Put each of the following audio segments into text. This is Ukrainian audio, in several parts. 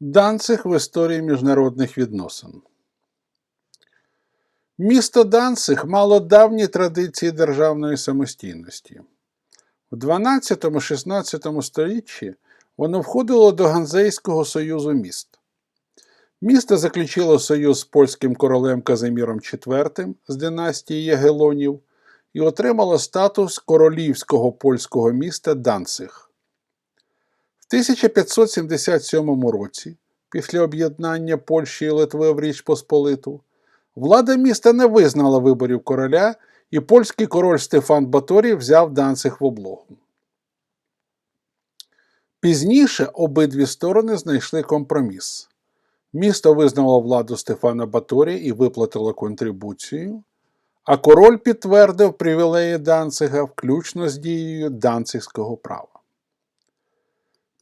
Данциг в історії міжнародних відносин. Місто Данциг мало давні традиції державної самостійності. У 12-16 столітті воно входило до Ганзейського союзу міст. Місто заключило союз з польським королем Казиміром IV з династії Ягелонів і отримало статус королівського польського міста Данциг. В 1577 році, після об'єднання Польщі і Литви в Річ Посполиту, влада міста не визнала виборів короля, і польський король Стефан Баторій взяв Данциг в облогу. Пізніше обидві сторони знайшли компроміс. Місто визнало владу Стефана Баторія і виплатило контрибуцію, а король підтвердив привілеї Данцига включно з дією данцигського права.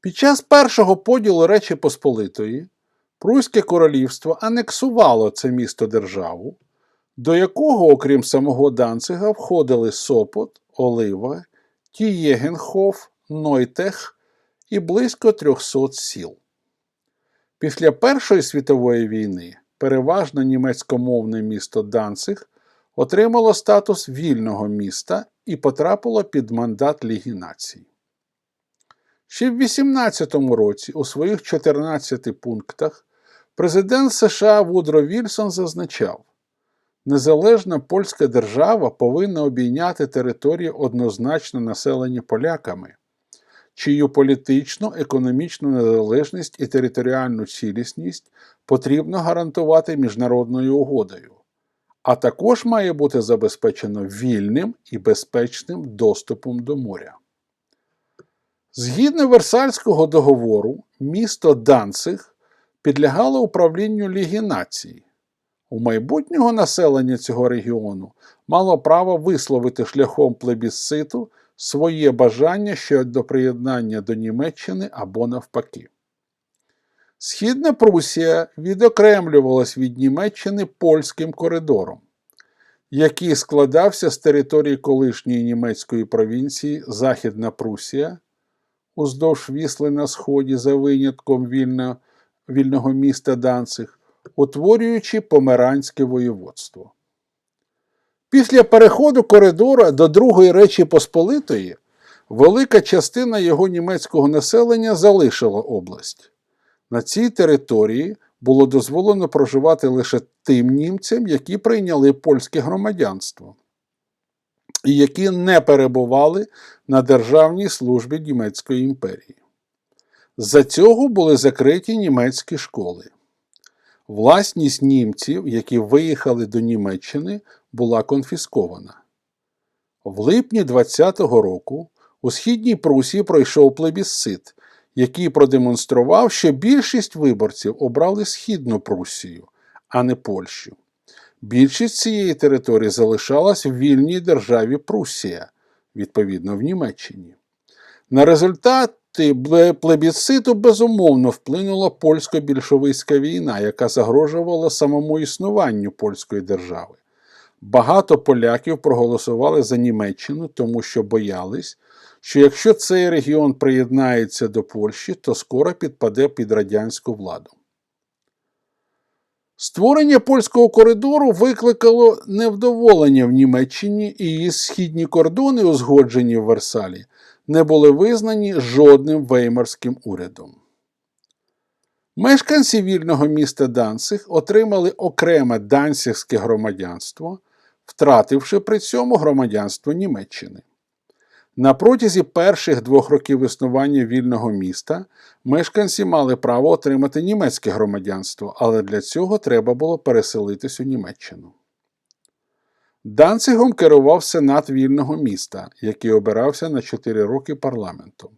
Під час першого поділу Речі Посполитої Пруське королівство анексувало це місто державу, до якого, окрім самого Данцига, входили Сопот, Олива, Тієгенхоф, Нойтех і близько 300 сіл. Після Першої світової війни переважно німецькомовне місто Данциг отримало статус вільного міста і потрапило під мандат Ліги націй. Ще в 18-му році у своїх 14 пунктах президент США Вудро Вільсон зазначав, незалежна польська держава повинна обійняти території однозначно населені поляками, чию політичну, економічну незалежність і територіальну цілісність потрібно гарантувати міжнародною угодою, а також має бути забезпечено вільним і безпечним доступом до моря. Згідно Версальського договору, місто Данциг підлягало управлінню Ліги націй. У майбутнього населення цього регіону мало право висловити шляхом плебісциту своє бажання щодо приєднання до Німеччини або навпаки. Східна Прусія відокремлювалась від Німеччини польським коридором, який складався з території колишньої німецької провінції Західна Прусія уздовж Вісли на сході за винятком вільно, вільного міста Данциг, утворюючи Померанське воєводство. Після переходу коридора до Другої Речі Посполитої велика частина його німецького населення залишила область. На цій території було дозволено проживати лише тим німцям, які прийняли польське громадянство і які не перебували на державній службі Німецької імперії. За цього були закриті німецькі школи. Власність німців, які виїхали до Німеччини, була конфіскована. В липні 20-го року у Східній Прусії пройшов плебісцит, який продемонстрував, що більшість виборців обрали Східну Прусію, а не Польщу. Більшість цієї території залишалась в вільній державі Прусія, відповідно в Німеччині. На результати плебісциту безумовно вплинула польсько-більшовицька війна, яка загрожувала самому існуванню польської держави. Багато поляків проголосували за Німеччину, тому що боялись, що якщо цей регіон приєднається до Польщі, то скоро підпаде під радянську владу. Створення польського коридору викликало невдоволення в Німеччині і її східні кордони, узгоджені в Версалі, не були визнані жодним веймарським урядом. Мешканці вільного міста Данциг отримали окреме данцигське громадянство, втративши при цьому громадянство Німеччини. На протязі перших двох років існування вільного міста мешканці мали право отримати німецьке громадянство, але для цього треба було переселитись у Німеччину. Данцигом керував Сенат вільного міста, який обирався на 4 роки парламентом.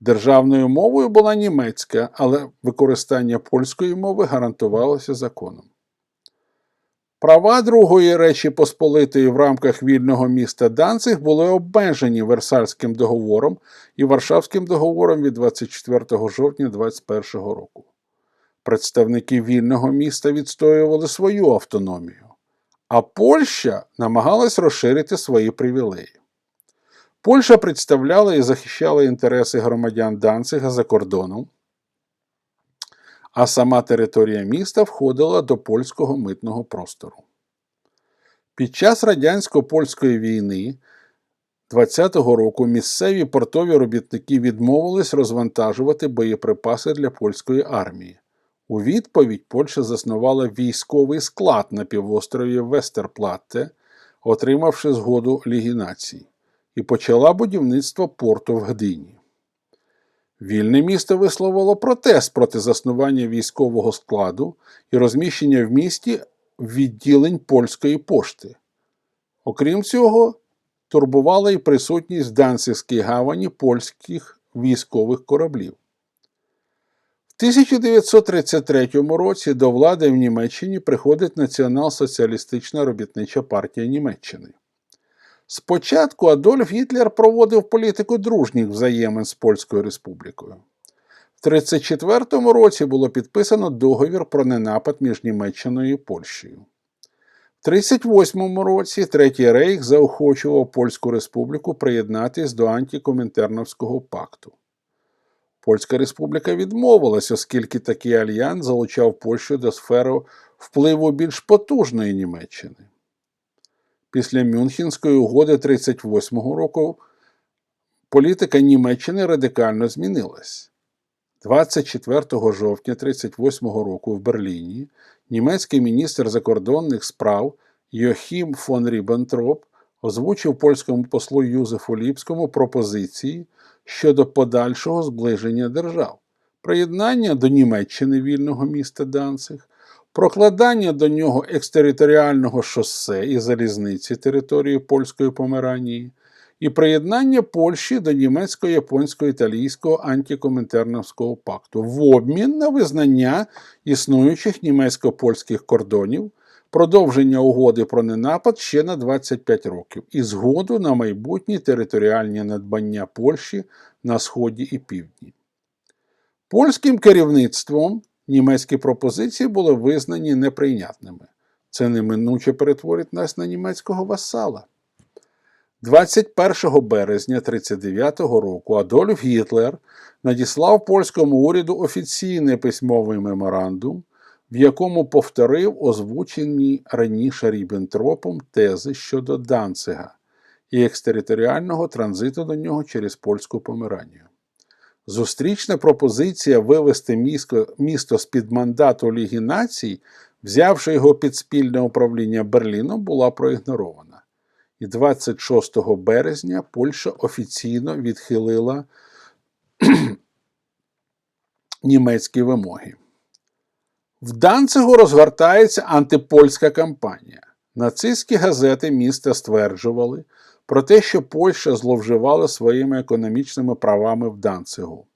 Державною мовою була німецька, але використання польської мови гарантувалося законом. Права Другої Речі Посполитої в рамках вільного міста Данциг були обмежені Версальським договором і Варшавським договором від 24 жовтня 2021 року. Представники вільного міста відстоювали свою автономію, а Польща намагалась розширити свої привілеї. Польща представляла і захищала інтереси громадян Данцига за кордоном. А сама територія міста входила до польського митного простору. Під час радянсько-польської війни 20-го року місцеві портові робітники відмовились розвантажувати боєприпаси для польської армії. У відповідь Польща заснувала військовий склад на півострові Вестерплатте, отримавши згоду Ліги націй, і почала будівництво порту в Гдині. Вільне місто висловило протест проти заснування військового складу і розміщення в місті відділень польської пошти. Окрім цього, турбувала і присутність в Данцівській гавані польських військових кораблів. В 1933 році до влади в Німеччині приходить Націонал-соціалістична робітнича партія Німеччини. Спочатку Адольф Гітлер проводив політику дружніх взаємин з Польською Республікою. В 1934 році було підписано договір про ненапад між Німеччиною і Польщею. В 1938 році Третій Рейх заохочував Польську Республіку приєднатись до антикомінтерновського пакту. Польська Республіка відмовилась, оскільки такий альянс залучав Польщу до сфери впливу більш потужної Німеччини. Після Мюнхенської угоди 1938 року політика Німеччини радикально змінилась. 24 жовтня 1938 року в Берліні німецький міністр закордонних справ Йохім фон Ріббентроп озвучив польському послу Юзефу Ліпському пропозиції щодо подальшого зближення держав, приєднання до Німеччини вільного міста Данциг, прокладання до нього екстериторіального шосе і залізниці території Польської Померанії, і приєднання Польщі до німецько-японсько-італійського антикомінтерновського пакту в обмін на визнання існуючих німецько-польських кордонів, продовження угоди про ненапад ще на 25 років і згоду на майбутні територіальні надбання Польщі на Сході і Півдні. Польським керівництвом німецькі пропозиції були визнані неприйнятними. Це неминуче перетворить нас на німецького васала. 21 березня 1939 року Адольф Гітлер надіслав польському уряду офіційний письмовий меморандум, в якому повторив озвучені раніше Ріббентропом тези щодо Данцига і екстериторіального транзиту до нього через польську помиранню. Зустрічна пропозиція вивести місто, місто з-під мандату Ліги націй, взявши його під спільне управління Берліном, була проігнорована. І 26 березня Польща офіційно відхилила німецькі вимоги. В Данцигу розгортається антипольська кампанія. Нацистські газети міста стверджували про те, що Польща зловживала своїми економічними правами в Данцигу.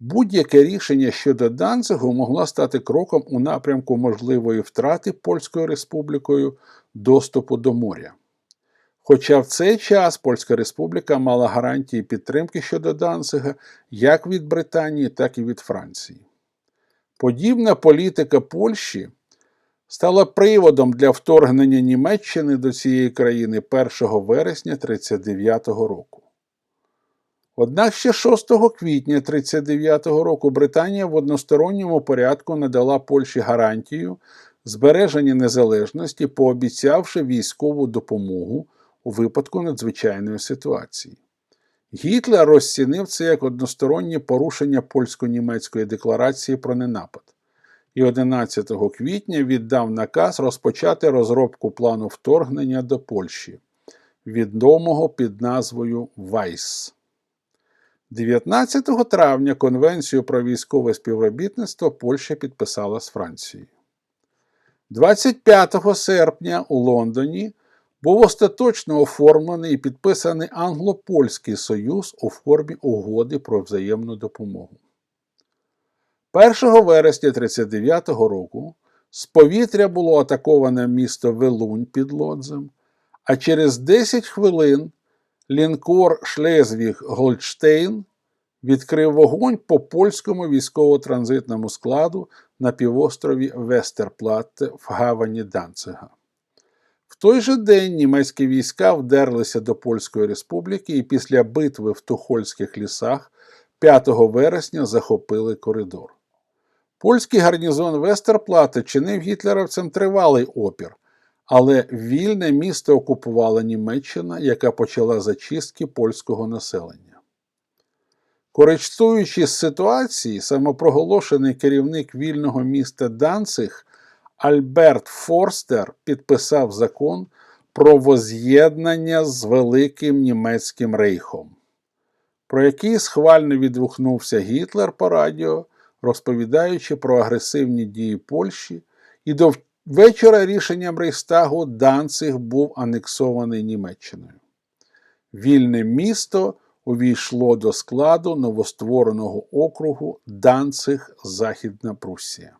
Будь-яке рішення щодо Данцигу могло стати кроком у напрямку можливої втрати Польською Республікою доступу до моря. Хоча в цей час Польська Республіка мала гарантії підтримки щодо Данцига як від Британії, так і від Франції. Подібна політика Польщі стала приводом для вторгнення Німеччини до цієї країни 1 вересня 1939 року. Однак ще 6 квітня 1939 року Британія в односторонньому порядку надала Польщі гарантію збереження незалежності, пообіцявши військову допомогу у випадку надзвичайної ситуації. Гітлер розцінив це як одностороннє порушення польсько-німецької декларації про ненапад і 11 квітня віддав наказ розпочати розробку плану вторгнення до Польщі, відомого під назвою Вайс. 19 травня Конвенцію про військове співробітництво Польща підписала з Францією. 25 серпня у Лондоні був остаточно оформлений і підписаний Англо-Польський Союз у формі угоди про взаємну допомогу. 1 вересня 1939 року з повітря було атаковане місто Велунь під Лодзем, а через 10 хвилин лінкор Шлезвіг Гольдштейн відкрив вогонь по польському військово-транзитному складу на півострові Вестерплатте в гавані Данцига. В той же день німецькі війська вдерлися до Польської республіки і після битви в Тухольських лісах 5 вересня захопили коридор. Польський гарнізон Вестерплати чинив гітлерівцям тривалий опір, але вільне місто окупувала Німеччина, яка почала зачистки польського населення. Користуючись ситуації, самопроголошений керівник вільного міста Данциг Альберт Форстер підписав закон про воз'єднання з Великим Німецьким рейхом, про який схвально відгукнувся Гітлер по радіо, розповідаючи про агресивні дії Польщі, і до вечора рішенням Рейхстагу Данциг був анексований Німеччиною. Вільне місто увійшло до складу новоствореного округу Данциг Західна Пруссія.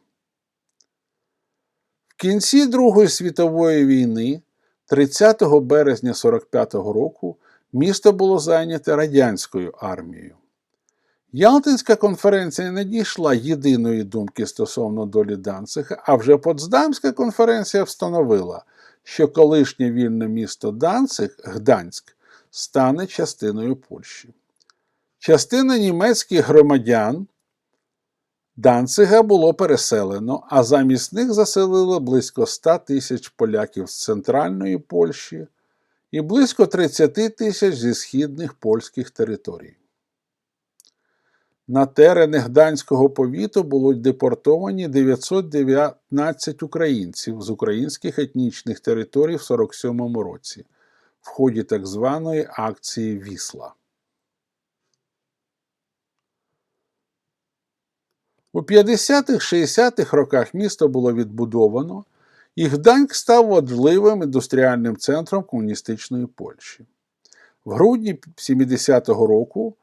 В кінці Другої світової війни, 30 березня 45-го року, місто було зайняте радянською армією. Ялтинська конференція не дійшла єдиної думки стосовно долі Данцига, а вже Потсдамська конференція встановила, що колишнє вільне місто Данциг, Гданськ, стане частиною Польщі. Частина німецьких громадян Данцига було переселено, а замість них заселили близько 100 тисяч поляків з центральної Польщі і близько 30 тисяч зі східних польських територій. На терени Гданського повіту були депортовані 919 українців з українських етнічних територій в 47-му році в ході так званої акції Вісла. У 50-60-х роках місто було відбудовано, і Гданськ став важливим індустріальним центром комуністичної Польщі. В грудні 70-го року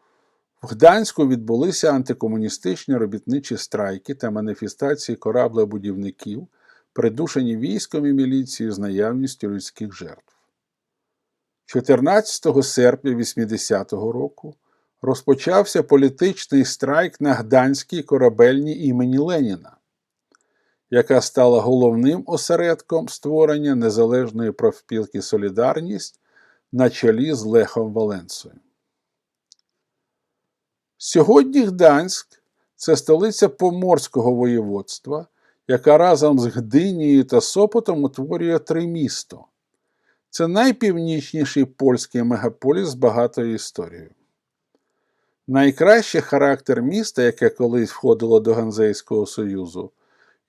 в Гданську відбулися антикомуністичні робітничі страйки та маніфестації кораблебудівників, придушені військом і міліцією з наявністю людських жертв. 14 серпня 80-го року розпочався політичний страйк на Гданській корабельній імені Леніна, яка стала головним осередком створення незалежної профспілки Солідарність на чолі з Лехом Валенсою. Сьогодні Гданськ це столиця Поморського воєводства, яка разом з Гдинією та Сопотом утворює три місто. Це найпівнічніший польський мегаполіс з багатою історією. Найкраще характер міста, яке колись входило до Ганзейського Союзу,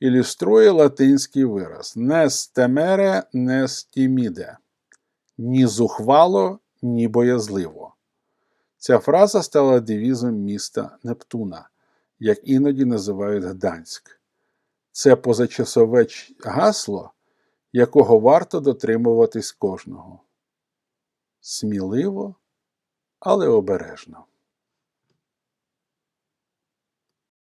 ілюструє латинський вираз «Нес темере, нес тіміде» ні зухвало, ні боязливо. Ця фраза стала девізом міста Нептуна, як іноді називають Гданськ. Це позачасове гасло, якого варто дотримуватись кожного. Сміливо, але обережно.